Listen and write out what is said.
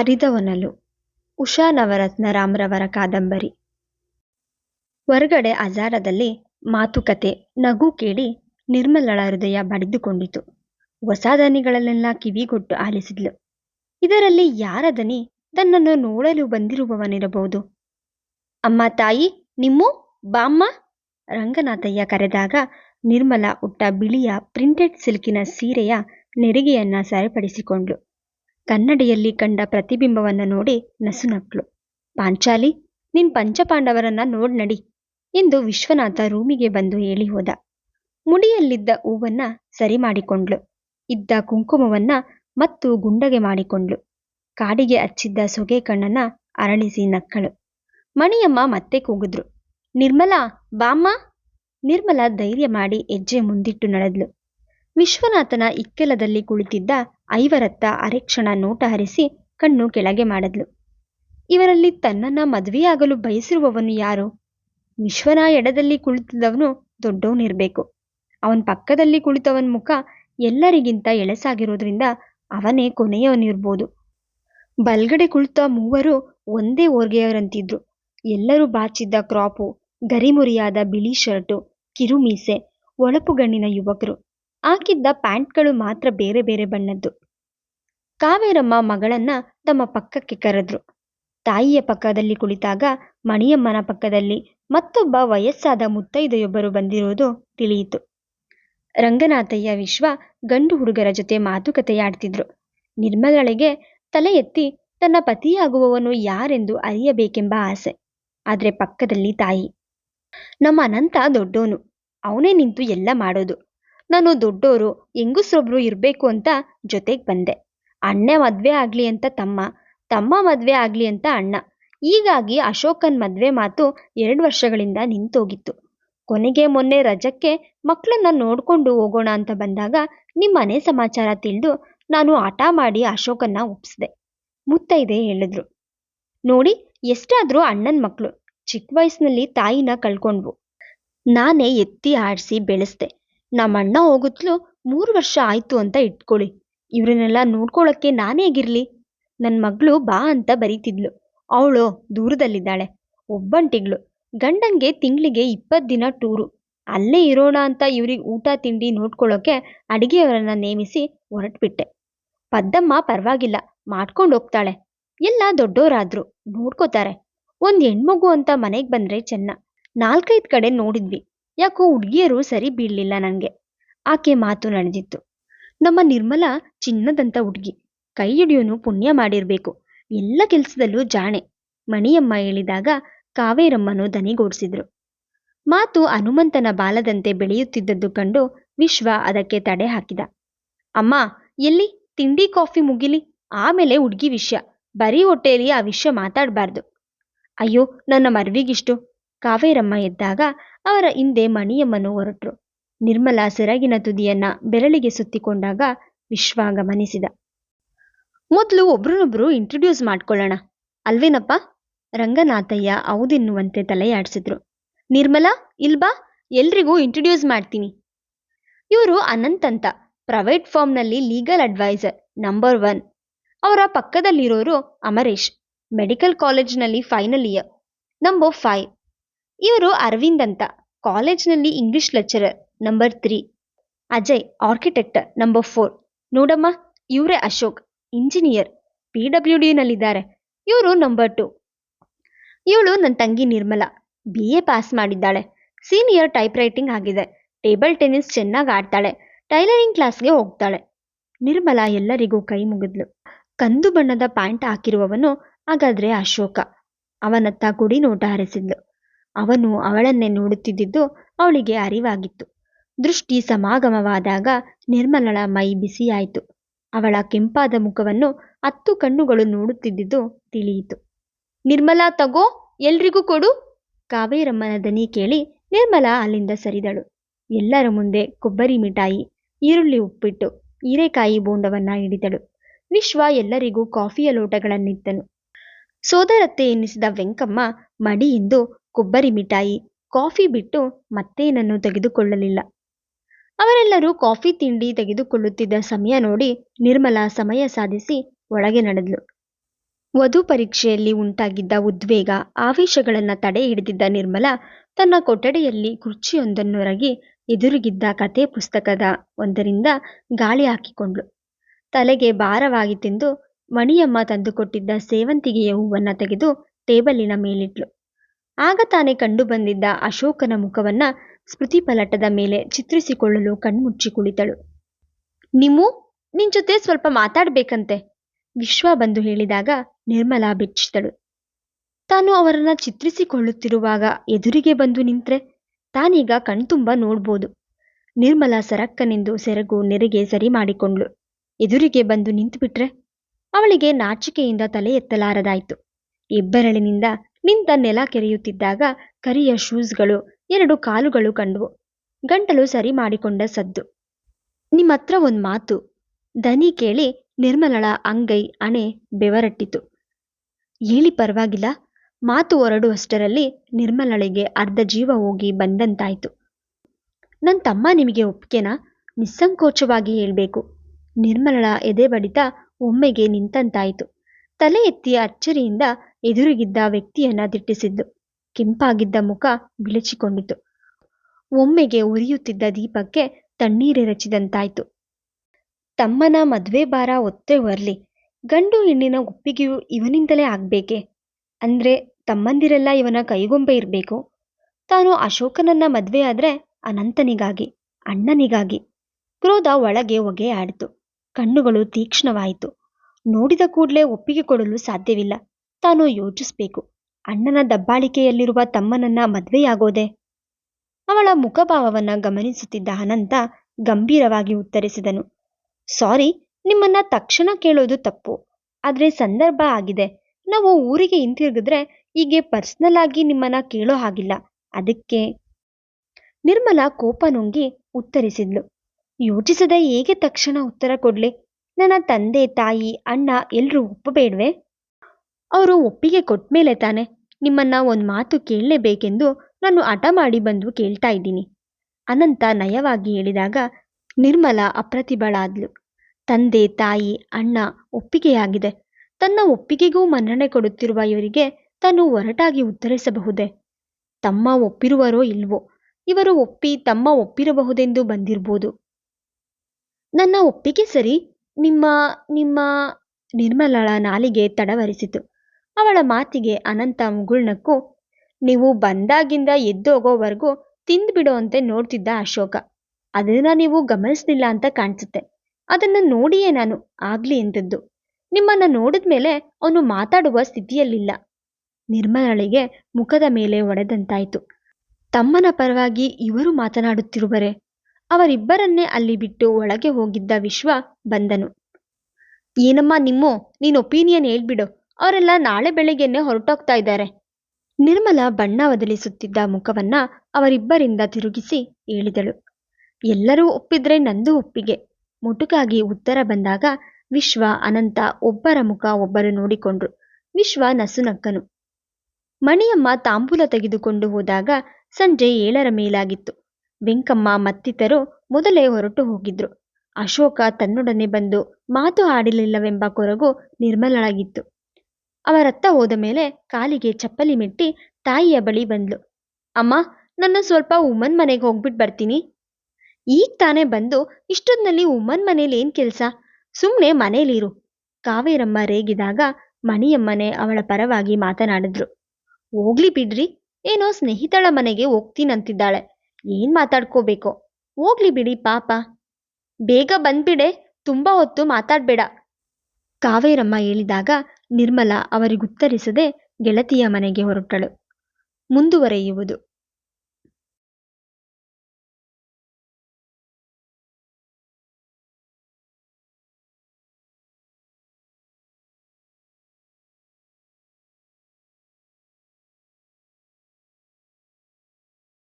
ಅರಿದವನಲು ಉಷಾ ನವರತ್ನ ರಾಮ್ರವರ ಕಾದಂಬರಿ. ಹೊರಗಡೆ ಅಜಾರದಲ್ಲಿ ಮಾತುಕತೆ ನಗು ಕೇಳಿ ನಿರ್ಮಲಳ ಹೃದಯ ಬಡಿದುಕೊಂಡಿತು. ಹೊಸ ದನಿಗಳನ್ನೆಲ್ಲ ಕಿವಿಗೊಟ್ಟು ಆಲಿಸಿದ್ಲು. ಇದರಲ್ಲಿ ಯಾರ ದನಿ ತನ್ನನ್ನು ನೋಡಲು ಬಂದಿರುವವನಿರಬಹುದು? ಅಮ್ಮ ತಾಯಿ, ನಿಮ್ಮು, ಬಾಮ್ಮ? ರಂಗನಾಥಯ್ಯ ಕರೆದಾಗ ನಿರ್ಮಲ ಉಟ್ಟ ಬಿಳಿಯ ಪ್ರಿಂಟೆಡ್ ಸಿಲ್ಕಿನ ಸೀರೆಯ ನೆರಿಗೆಯನ್ನ ಸರಿಪಡಿಸಿಕೊಂಡ್ಳು. ಕನ್ನಡಿಯಲ್ಲಿ ಕಂಡ ಪ್ರತಿಬಿಂಬವನ್ನು ನೋಡಿ ನಸುನಕ್ಳು. ಪಾಂಚಾಲಿ, ನಿನ್ ಪಂಚಪಾಂಡವರನ್ನ ನೋಡ್ ನಡಿ ಎಂದು ವಿಶ್ವನಾಥ ರೂಮಿಗೆ ಬಂದು ಹೇಳಿ ಹೋದ. ಮುಡಿಯಲ್ಲಿದ್ದ ಹೂವನ್ನ ಸರಿ ಮಾಡಿಕೊಂಡ್ಳು. ಇದ್ದ ಕುಂಕುಮವನ್ನ ಮತ್ತು ಗುಂಡಗೆ ಮಾಡಿಕೊಂಡ್ಳು. ಕಾಡಿಗೆ ಹಚ್ಚಿದ್ದ ಸೊಗೆ ಕಣ್ಣನ್ನ ಅರಳಿಸಿ ನಕ್ಕಳು. ಮಣಿಯಮ್ಮ ಮತ್ತೆ ಕೂಗಿದ್ರು. ನಿರ್ಮಲಾ, ಬಾಮ್ಮ! ನಿರ್ಮಲ ಧೈರ್ಯ ಮಾಡಿ ಹೆಜ್ಜೆ ಮುಂದಿಟ್ಟು ನಡೆದ್ಲು. ವಿಶ್ವನಾಥನ ಇಕ್ಕೆಲದಲ್ಲಿ ಕುಳಿತಿದ್ದ ಐವರತ್ತ ಅರೆಕ್ಷಣ ನೋಟ ಹರಿಸಿ ಕಣ್ಣು ಕೆಳಗೆ ಮಾಡಿದ್ಲು. ಇವರಲ್ಲಿ ತನ್ನನ್ನ ಮದುವೆಯಾಗಲು ಬಯಸಿರುವವನು ಯಾರು? ವಿಶ್ವನ ಎಡದಲ್ಲಿ ಕುಳಿತಿದ್ದವನು ದೊಡ್ಡವನಿರ್ಬೇಕು ಅವನ ಪಕ್ಕದಲ್ಲಿ ಕುಳಿತವನ ಮುಖ ಎಲ್ಲರಿಗಿಂತ ಎಳೆಸಾಗಿರೋದ್ರಿಂದ ಅವನೇ ಕೊನೆಯವನಿರ್ಬೋದು ಬಲ್ಗಡೆ ಕುಳಿತ ಮೂವರು ಒಂದೇ ಓರ್ಗೆಯವರಂತಿದ್ರು. ಎಲ್ಲರೂ ಬಾಚಿದ್ದ ಕ್ರಾಪು, ಗರಿಮುರಿಯಾದ ಬಿಳಿ ಶರ್ಟು, ಕಿರುಮೀಸೆ ಒಳಪುಗಣ್ಣಿನ ಯುವಕರು. ಹಾಕಿದ್ದ ಪ್ಯಾಂಟ್ಗಳು ಮಾತ್ರ ಬೇರೆ ಬೇರೆ ಬಣ್ಣದ್ದು. ಕಾವೇರಮ್ಮ ಮಗಳನ್ನ ತಮ್ಮ ಪಕ್ಕಕ್ಕೆ ಕರೆದ್ರು. ತಾಯಿಯ ಪಕ್ಕದಲ್ಲಿ ಕುಳಿತಾಗ ಮಣಿಯಮ್ಮನ ಪಕ್ಕದಲ್ಲಿ ಮತ್ತೊಬ್ಬ ವಯಸ್ಸಾದ ಮುತ್ತೈದೆಯೊಬ್ಬರು ಬಂದಿರುವುದು ತಿಳಿಯಿತು. ರಂಗನಾಥಯ್ಯ ವಿಶ್ವ ಗಂಡು ಹುಡುಗರ ಜೊತೆ ಮಾತುಕತೆಯಾಡ್ತಿದ್ರು. ನಿರ್ಮಲಳಿಗೆ ತಲೆ ಎತ್ತಿ ತನ್ನ ಪತಿಯಾಗುವವನು ಯಾರೆಂದು ಅರಿಯಬೇಕೆಂಬ ಆಸೆ. ಆದ್ರೆ ಪಕ್ಕದಲ್ಲಿ ತಾಯಿ, ನಮ್ಮ ಅನಂತ ದೊಡ್ಡೋನು, ಅವನೇ ನಿಂತು ಎಲ್ಲ ಮಾಡೋದು. ನಾನು ದೊಡ್ಡೋರು, ಹೆಂಗುಸ್ರೊಬ್ರು ಇರಬೇಕು ಅಂತ ಜೊತೆಗೆ ಬಂದೆ. ಅಣ್ಣ ಮದ್ವೆ ಆಗ್ಲಿ ಅಂತ ತಮ್ಮ ತಮ್ಮ ಮದ್ವೆ ಆಗ್ಲಿ ಅಂತ ಅಣ್ಣ. ಹೀಗಾಗಿ ಅಶೋಕನ್ ಮದ್ವೆ ಮಾತು ಎರಡು ವರ್ಷಗಳಿಂದ ನಿಂತೋಗಿತ್ತು. ಕೊನೆಗೆ ಮೊನ್ನೆ ರಜಕ್ಕೆ ಮಕ್ಕಳನ್ನ ನೋಡ್ಕೊಂಡು ಹೋಗೋಣ ಅಂತ ಬಂದಾಗ ನಿಮ್ಮನೆ ಸಮಾಚಾರ ತಿಳಿದು ನಾನು ಹಠ ಮಾಡಿ ಅಶೋಕನ್ನ ಒಪ್ಸಿದೆ. ಮುತ್ತೈದೆ ಹೇಳಿದ್ರು. ನೋಡಿ, ಎಷ್ಟಾದ್ರೂ ಅಣ್ಣನ ಮಕ್ಕಳು ಚಿಕ್ಕ ವಯಸ್ಸಿನಲ್ಲಿ ತಾಯಿನ ಕಳ್ಕೊಂಡ್ವು. ನಾನೇ ಎತ್ತಿ ಆಡಿಸಿ ಬೆಳೆಸ್ದೆ. ನಮ್ಮಣ್ಣ ಹೋಗುತ್ತಲೂ ಮೂರು ವರ್ಷ ಆಯ್ತು ಅಂತ ಇಟ್ಕೊಳ್ಳಿ. ಇವ್ರನ್ನೆಲ್ಲ ನಾನೇ ನಾನೇಗಿರ್ಲಿ ನನ್ನ ಮಗಳು ಬಾ ಅಂತ ಬರೀತಿದ್ಲು. ಅವಳು ದೂರದಲ್ಲಿದ್ದಾಳೆ. ಒಬ್ಬಂಟಿಗಳು. ಗಂಡಂಗೆ ತಿಂಗಳಿಗೆ ಇಪ್ಪತ್ತು ದಿನ ಟೂರು. ಅಲ್ಲೇ ಇರೋಣ ಅಂತ ಇವ್ರಿಗೆ ಊಟ ತಿಂಡಿ ನೋಡ್ಕೊಳ್ಳೋಕೆ ಅಡಿಗೆಯವರನ್ನ ನೇಮಿಸಿ ಹೊರಟ್ಬಿಟ್ಟೆ. ಪದ್ದಮ್ಮ ಪರವಾಗಿಲ್ಲ. ಮಾಡ್ಕೊಂಡು ಹೋಗ್ತಾಳೆ. ಎಲ್ಲ ದೊಡ್ಡೋರಾದ್ರು. ನೋಡ್ಕೋತಾರೆ. ಒಂದು ಹೆಣ್ಮಗು ಅಂತ ಮನೆಗೆ ಬಂದ್ರೆ ಚೆನ್ನ. ನಾಲ್ಕೈದು ಕಡೆ ನೋಡಿದ್ವಿ. ಯಾಕೋ ಹುಡುಗಿಯರು ಸರಿ ಬೀಳಲಿಲ್ಲ ನನಗೆ ಆಕೆ ಮಾತು ನಡೆದಿತ್ತು. ನಮ್ಮ ನಿರ್ಮಲ ಚಿನ್ನದಂತ ಹುಡುಗಿ. ಕೈ ಹಿಡಿಯೋನು ಪುಣ್ಯ ಮಾಡಿರ್ಬೇಕು. ಎಲ್ಲ ಕೆಲಸದಲ್ಲೂ ಜಾಣೆ. ಮಣಿಯಮ್ಮ ಹೇಳಿದಾಗ ಕಾವೇರಮ್ಮನು ದನಿಗೂಡಿಸಿದ್ರು. ಮಾತು ಹನುಮಂತನ ಬಾಲದಂತೆ ಬೆಳೆಯುತ್ತಿದ್ದದ್ದು ಕಂಡು ವಿಶ್ವ ಅದಕ್ಕೆ ತಡೆ ಹಾಕಿದ. ಅಮ್ಮ, ಎಲ್ಲಿ? ತಿಂಡಿ, ಕಾಫಿ ಮುಗಿಲಿ? ಆಮೇಲೆ ಹುಡುಗಿ ವಿಷಯ. ಬರೀ ಹೊಟ್ಟೆಯಲ್ಲಿ ಆ ವಿಷಯ ಮಾತಾಡಬಾರ್ದು. ಅಯ್ಯೋ, ನನ್ನ ಮರ್ವಿಗಿಷ್ಟು? ಕಾವೇರಮ್ಮ ಎದ್ದಾಗ ಅವರ ಹಿಂದೆ ಮಣಿಯಮ್ಮನು ಹೊರಟ್ರು. ನಿರ್ಮಲ ಸೆರಗಿನ ತುದಿಯನ್ನ ಬೆರಳಿಗೆ ಸುತ್ತಿಕೊಂಡಾಗ ವಿಶ್ವ ಗಮನಿಸಿದ ಮೊದಲು ಒಬ್ರನ್ನೊಬ್ರು ಇಂಟ್ರೊಡ್ಯೂಸ್ ಮಾಡ್ಕೊಳ್ಳೋಣ. ಅಲ್ವೇನಪ್ಪ? ರಂಗನಾಥಯ್ಯ ಹೌದೆನ್ನುವಂತೆ ತಲೆಯಾಡಿಸಿದ್ರು. ನಿರ್ಮಲಾ ಇಲ್ಬಾ ಎಲ್ರಿಗೂ ಇಂಟ್ರೊಡ್ಯೂಸ್ ಮಾಡ್ತೀನಿ. ಇವರು ಅನಂತ್ ಅಂತ ಪ್ರೈವೇಟ್ ಫಾರ್ಮ್ನಲ್ಲಿ ಲೀಗಲ್ ಅಡ್ವೈಸರ್ ನಂಬರ್ ಒನ್ ಅವರ ಪಕ್ಕದಲ್ಲಿರೋರು ಅಮರೇಶ್ ಮೆಡಿಕಲ್ ಕಾಲೇಜ್ನಲ್ಲಿ ಫೈನಲ್ ಇಯರ್ ನಂಬರ್ ಫೈವ್ ಇವರು ಅರವಿಂದ್ ಅಂತ ಕಾಲೇಜ್ನಲ್ಲಿ English lecturer number three Ajay architect number four ನೋಡಮ್ಮ, ಇವರೇ ಅಶೋಕ್ ಇಂಜಿನಿಯರ್ ಪಿ ಡಬ್ಲ್ಯೂ ಡಿನಲ್ಲಿದ್ದಾರೆ ಇವರು ನಂಬರ್ ಟು ಇವಳು ನನ್ನ ತಂಗಿ ನಿರ್ಮಲಾ ಬಿ ಎ ಪಾಸ್ ಮಾಡಿದ್ದಾಳೆ. ಸೀನಿಯರ್ ಟೈಪ್ ರೈಟಿಂಗ್ ಆಗಿದೆ. ಟೇಬಲ್ ಟೆನಿಸ್ ಚೆನ್ನಾಗಿ ಆಡ್ತಾಳೆ. ಟೈಲರಿಂಗ್ ಕ್ಲಾಸ್ಗೆ ಹೋಗ್ತಾಳೆ. ನಿರ್ಮಲಾ ಎಲ್ಲರಿಗೂ ಕೈ ಮುಗಿದ್ಲು. ಕಂದು ಬಣ್ಣದ ಪ್ಯಾಂಟ್ ಹಾಕಿರುವವನು ಹಾಗಾದ್ರೆ ಅಶೋಕ. ಅವನತ್ತ ಗುಡಿ ನೋಟ ಹರಿಸಿದ್ಲು. ಅವನು ಅವಳನ್ನೇ ನೋಡುತ್ತಿದ್ದಿದ್ದು ಅವಳಿಗೆ ಅರಿವಾಗಿತ್ತು. ದೃಷ್ಟಿ ಸಮಾಗಮವಾದಾಗ ನಿರ್ಮಲಳ ಮೈ ಬಿಸಿಯಾಯಿತು. ಅವಳ ಕೆಂಪಾದ ಮುಖವನ್ನು ಹತ್ತು ಕಣ್ಣುಗಳು ನೋಡುತ್ತಿದ್ದುದು ತಿಳಿಯಿತು. ನಿರ್ಮಲಾ, ತಗೋ, ಎಲ್ರಿಗೂ ಕೊಡು. ಕಾವೇರಮ್ಮನ ದನಿ ಕೇಳಿ ನಿರ್ಮಲಾ ಅಲ್ಲಿಂದ ಸರಿದಳು. ಎಲ್ಲರ ಮುಂದೆ ಕೊಬ್ಬರಿ ಮಿಠಾಯಿ, ಈರುಳ್ಳಿ ಉಪ್ಪಿಟ್ಟು, ಹೀರೆಕಾಯಿ ಬೋಂಡವನ್ನ ಹಿಡಿದಳು. ವಿಶ್ವ ಎಲ್ಲರಿಗೂ ಕಾಫಿಯ ಲೋಟಗಳನ್ನಿತ್ತನು. ಸೋದರತ್ತೆ ಎನ್ನಿಸಿದ ವೆಂಕಮ್ಮ ಮಡಿಯಿಂದು ಕೊಬ್ಬರಿ ಮಿಠಾಯಿ, ಕಾಫಿ ಬಿಟ್ಟು ಮತ್ತೇನನ್ನು ತೆಗೆದುಕೊಳ್ಳಲಿಲ್ಲ. ಅವರೆಲ್ಲರೂ ಕಾಫಿ ತಿಂಡಿ ತೆಗೆದುಕೊಳ್ಳುತ್ತಿದ್ದ ಸಮಯ ನೋಡಿ ನಿರ್ಮಲಾ ಸಮಯ ಸಾಧಿಸಿ ಒಳಗೆ ನಡೆದ್ಲು ವಧು ಪರೀಕ್ಷೆಯಲ್ಲಿ ಉಂಟಾಗಿದ್ದ ಉದ್ವೇಗ, ಆವೇಶಗಳನ್ನು ತಡೆ ಹಿಡಿದಿದ್ದ ನಿರ್ಮಲಾ ತನ್ನ ಕೊಠಡಿಯಲ್ಲಿ ಕುರ್ಚಿಯೊಂದನ್ನೊರಗಿ ಎದುರುಗಿದ್ದ ಕತೆ ಪುಸ್ತಕದ ಒಂದರಿಂದ ಗಾಳಿ ಹಾಕಿಕೊಂಡ್ಳು. ತಲೆಗೆ ಭಾರವಾಗಿತ್ತೆಂದು ಮಣಿಯಮ್ಮ ತಂದುಕೊಟ್ಟಿದ್ದ ಸೇವಂತಿಗೆಯ ಹೂವನ್ನ ತೆಗೆದು ಟೇಬಲಿನ ಮೇಲಿಟ್ಲು. ಆಗ ತಾನೇ ಕಂಡು ಬಂದಿದ್ದ ಅಶೋಕನ ಮುಖವನ್ನ ಸ್ಮೃತಿಪಲಟದ ಮೇಲೆ ಚಿತ್ರಿಸಿಕೊಳ್ಳಲು ಕಣ್ಮುಚ್ಚಿ ಕುಳಿತಳು. ನಿಮ್ಮು, ನಿನ್ ಜೊತೆ ಸ್ವಲ್ಪ ಮಾತಾಡ್ಬೇಕಂತೆ, ವಿಶ್ವ ಬಂದು ಹೇಳಿದಾಗ ನಿರ್ಮಲಾ ಬೆಚ್ಚಿದಳು. ತಾನು ಅವರನ್ನ ಚಿತ್ರಿಸಿಕೊಳ್ಳುತ್ತಿರುವಾಗ ಎದುರಿಗೆ ಬಂದು ನಿಂತ್ರೆ ತಾನೀಗ ಕಣ್ತುಂಬ ನೋಡ್ಬೋದು, ನಿರ್ಮಲಾ ಸರಕ್ಕನೆಂದು ಸೆರಗು ನೆರೆಗೆ ಸರಿ ಮಾಡಿಕೊಂಡ್ಳು. ಎದುರಿಗೆ ಬಂದು ನಿಂತುಬಿಟ್ರೆ ಅವಳಿಗೆ ನಾಚಿಕೆಯಿಂದ ತಲೆ ಎತ್ತಲಾರದಾಯ್ತು. ಇಬ್ಬರಳಿನಿಂದ ನಿಂತ ನೆಲ ಕೆರೆಯುತ್ತಿದ್ದಾಗ ಕರಿಯ ಶೂಸ್ಗಳು ಎರಡು ಕಾಲುಗಳು ಕಂಡವು. ಗಂಟಲು ಸರಿ ಮಾಡಿಕೊಂಡ ಸದ್ದು. ನಿಮ್ಮತ್ರ ಒಂದು ಮಾತು. ದನಿ ಕೇಳಿ ನಿರ್ಮಲಳ ಅಂಗೈ ಅಣೆ ಬೆವರಟ್ಟಿತು. ಹೇಳಿ ಪರವಾಗಿಲ್ಲ. ಮಾತು ಹೊರಡುವಷ್ಟರಲ್ಲಿ ನಿರ್ಮಲಳಿಗೆ ಅರ್ಧ ಜೀವ ಹೋಗಿ ಬಂದಂತಾಯ್ತು. ನನ್ನ ತಮ್ಮ ನಿಮಗೆ ಒಪ್ಪಿಗೆನಾ? ನಿಸ್ಸಂಕೋಚವಾಗಿ ಹೇಳಬೇಕು. ನಿರ್ಮಲಳ ಎದೆ ಬಡಿತ ಒಮ್ಮೆಗೆ ನಿಂತಂತಾಯಿತು. ತಲೆ ಎತ್ತಿ ಅಚ್ಚರಿಯಿಂದ ಎದುರಿಗಿದ್ದ ವ್ಯಕ್ತಿಯನ್ನ ದಿಟ್ಟಿಸಿದ್ದು. ಕೆಂಪಾಗಿದ್ದ ಮುಖ ಬಿಳಿಚಿಕೊಂಡಿತು. ಒಮ್ಮೆಗೆ ಉರಿಯುತ್ತಿದ್ದ ದೀಪಕ್ಕೆ ತಣ್ಣೀರೆರಚಿದಂತಾಯ್ತು ತಮ್ಮನ ಮದ್ವೆ ಭಾರ ಒತ್ತೆ ಗಂಡು ಹೆಣ್ಣಿನ ಒಪ್ಪಿಗೆಯು ಇವನಿಂದಲೇ ಆಗ್ಬೇಕೆ? ಅಂದ್ರೆ ತಮ್ಮಂದಿರೆಲ್ಲ ಇವನ ಕೈಗೊಂಬೆ ಇರಬೇಕು? ತಾನು ಅಶೋಕನನ್ನ ಮದ್ವೆ ಆದ್ರೆ ಅನಂತನಿಗಾಗಿ, ಅಣ್ಣನಿಗಾಗಿ. ಕ್ರೋಧ ಒಳಗೆ ಹೊಗೆ ಆಡಿತು ಕಣ್ಣುಗಳು ತೀಕ್ಷ್ಣವಾಯಿತು. ನೋಡಿದ ಕೂಡಲೇ ಒಪ್ಪಿಗೆ ಕೊಡಲು ಸಾಧ್ಯವಿಲ್ಲ. ತಾನು ಯೋಚಿಸ್ಬೇಕು. ಅಣ್ಣನ ದಬ್ಬಾಳಿಕೆಯಲ್ಲಿರುವ ತಮ್ಮನನ್ನ ಮದ್ವೆಯಾಗೋದೆ? ಅವಳ ಮುಖಭಾವವನ್ನ ಗಮನಿಸುತ್ತಿದ್ದ ಅನಂತ ಗಂಭೀರವಾಗಿ ಉತ್ತರಿಸಿದನು. ಸಾರಿ, ನಿಮ್ಮನ್ನ ತಕ್ಷಣ ಕೇಳೋದು ತಪ್ಪು. ಆದ್ರೆ ಸಂದರ್ಭ ಆಗಿದೆ. ನಾವು ಊರಿಗೆ ಹಿಂತಿರುಗಿದ್ರೆ ಹೀಗೆ ಪರ್ಸ್ನಲ್ ಆಗಿ ನಿಮ್ಮನ್ನ ಕೇಳೋ ಹಾಗಿಲ್ಲ. ಅದಕ್ಕೆ? ನಿರ್ಮಲ ಕೋಪ ನುಂಗಿ ಉತ್ತರಿಸಿದ್ಲು. ಯೋಚಿಸದೆ ಹೇಗೆ ತಕ್ಷಣ ಉತ್ತರ ಕೊಡ್ಲಿ? ನನ್ನ ತಂದೆ, ತಾಯಿ, ಅಣ್ಣ ಎಲ್ರೂ ಒಪ್ಪಬೇಡ್ವೆ? ಅವರು ಒಪ್ಪಿಗೆ ಕೊಟ್ಮೇಲೆ ತಾನೆ ನಿಮ್ಮನ್ನ ಒಂದು ಮಾತು ಕೇಳಲೇಬೇಕೆಂದು ನಾನು ಹಠ ಮಾಡಿ ಬಂದು ಕೇಳ್ತಾ ಇದ್ದೀನಿ. ಅನಂತ ನಯವಾಗಿ ಹೇಳಿದಾಗ, ನಿರ್ಮಲ ಅಪ್ರತಿಭಳಾದ್ಲು. ತಂದೆ, ತಾಯಿ, ಅಣ್ಣ ಒಪ್ಪಿಗೆಯಾಗಿದೆ. ತನ್ನ ಒಪ್ಪಿಗೆಗೂ ಮನ್ನಣೆ ಕೊಡುತ್ತಿರುವ ಇವರಿಗೆ ತಾನು ಒರಟಾಗಿ ಉತ್ತರಿಸಬಹುದೇ? ತಮ್ಮ ಒಪ್ಪಿರುವರೋ ಇಲ್ವೋ? ಇವರು ಒಪ್ಪಿ ತಮ್ಮ ಒಪ್ಪಿರಬಹುದೆಂದು ಬಂದಿರ್ಬೋದು. ನನ್ನ ಒಪ್ಪಿಗೆ ಸರಿ, ನಿಮ್ಮ ನಿಮ್ಮ ನಿರ್ಮಲಳ ನಾಲಿಗೆ ತಡವರಿಸಿತು. ಅವಳ ಮಾತಿಗೆ ಅನಂತ ಮುಗುಳ್ನಕ್ಕು ನೀವು ಬಂದಾಗಿಂದ ಎದ್ದೋಗೋವರೆಗೂ ತಿಂದ್ಬಿಡೋ ಅಂತೆ ನೋಡ್ತಿದ್ದ ಅಶೋಕ. ಅದನ್ನ ನೀವು ಗಮನಿಸ್ಲಿಲ್ಲ ಅಂತ ಕಾಣಿಸುತ್ತೆ. ಅದನ್ನ ನೋಡಿಯೇ ನಾನು ಆಗ್ಲಿ ಎಂದದ್ದು ನಿಮ್ಮನ್ನ ನೋಡಿದ್ಮೇಲೆ ಅವನು ಮಾತಾಡುವ ಸ್ಥಿತಿಯಲ್ಲಿಲ್ಲ. ನಿರ್ಮಲಳಿಗೆ ಮುಖದ ಮೇಲೆ ಒಡೆದಂತಾಯ್ತು. ತಮ್ಮನ ಪರವಾಗಿ ಇವರು ಮಾತನಾಡುತ್ತಿರುವರೆ? ಅವರಿಬ್ಬರನ್ನೇ ಅಲ್ಲಿ ಬಿಟ್ಟು ಒಳಗೆ ಹೋಗಿದ್ದ ವಿಶ್ವ ಬಂದನು. ಏನಮ್ಮ ನಿಮ್ಮೋ? ನೀನು ಒಪಿನಿಯನ್ ಹೇಳ್ಬಿಡು. ಅವರೆಲ್ಲ ನಾಳೆ ಬೆಳಿಗ್ಗೆನೆ ಹೊರಟೋಗ್ತಾ ಇದ್ದಾರೆ. ನಿರ್ಮಲ ಬಣ್ಣ ಬದಲಿಸುತ್ತಿದ್ದ ಮುಖವನ್ನ ಅವರಿಬ್ಬರಿಂದ ತಿರುಗಿಸಿ ಹೇಳಿದಳು. ಎಲ್ಲರೂ ಒಪ್ಪಿದ್ರೆ ನಂದು ಒಪ್ಪಿಗೆ. ಮುಟುಕಾಗಿ ಉತ್ತರ ಬಂದಾಗ ವಿಶ್ವ, ಅನಂತ ಒಬ್ಬರ ಮುಖ ಒಬ್ಬರು ನೋಡಿಕೊಂಡ್ರು. ವಿಶ್ವ ನಸುನಕ್ಕನು ಮಣಿಯಮ್ಮ ತಾಂಬೂಲ ತೆಗೆದುಕೊಂಡು ಹೋದಾಗ ಸಂಜೆ ಏಳರ ಮೇಲಾಗಿತ್ತು. ವೆಂಕಮ್ಮ ಮತ್ತಿತರು ಮೊದಲೇ ಹೊರಟು ಹೋಗಿದ್ರು. ಅಶೋಕ ತನ್ನೊಡನೆ ಬಂದು ಮಾತು ಆಡಲಿಲ್ಲವೆಂಬ ಕೊರಗು ನಿರ್ಮಲಳಾಗಿತ್ತು. ಅವರತ್ತ ಹೋದ ಮೇಲೆ ಕಾಲಿಗೆ ಚಪ್ಪಲಿ ಮೆಟ್ಟಿ ತಾಯಿಯ ಬಳಿ ಬಂದ್ಲು. ಅಮ್ಮ, ನನ್ನ ಸ್ವಲ್ಪ ಉಮ್ಮನ್ ಮನೆಗೆ ಹೋಗ್ಬಿಟ್ಟು ಬರ್ತೀನಿ. ಈಗ ತಾನೇ ಬಂದು ಇಷ್ಟೊತ್ತಿನಲ್ಲಿ ಉಮ್ಮನ್ ಮನೇಲಿ ಏನ್ ಕೆಲಸ? ಸುಮ್ಮನೆ ಮನೇಲಿರು. ಕಾವೇರಮ್ಮ ರೇಗಿದಾಗ ಮಣಿಯಮ್ಮನೆ ಅವಳ ಪರವಾಗಿ ಮಾತನಾಡಿದ್ರು. ಹೋಗ್ಲಿ ಬಿಡ್ರಿ. ಏನೋ ಸ್ನೇಹಿತಳ ಮನೆಗೆ ಹೋಗ್ತೀನಂತಿದ್ದಾಳೆ. ಏನ್ ಮಾತಾಡ್ಕೋಬೇಕೋ? ಹೋಗ್ಲಿ ಬಿಡಿ ಪಾಪ. ಬೇಗ ಬಂದ್ಬಿಡೆ. ತುಂಬಾ ಹೊತ್ತು ಮಾತಾಡ್ಬೇಡ. ಕಾವೇರಮ್ಮ ಹೇಳಿದಾಗ ನಿರ್ಮಲ ಅವರಿಗುತ್ತರಿಸದೆ ಗೆಳತಿಯ ಮನೆಗೆ ಹೊರಟಳು. ಮುಂದುವರೆಯುವುದು.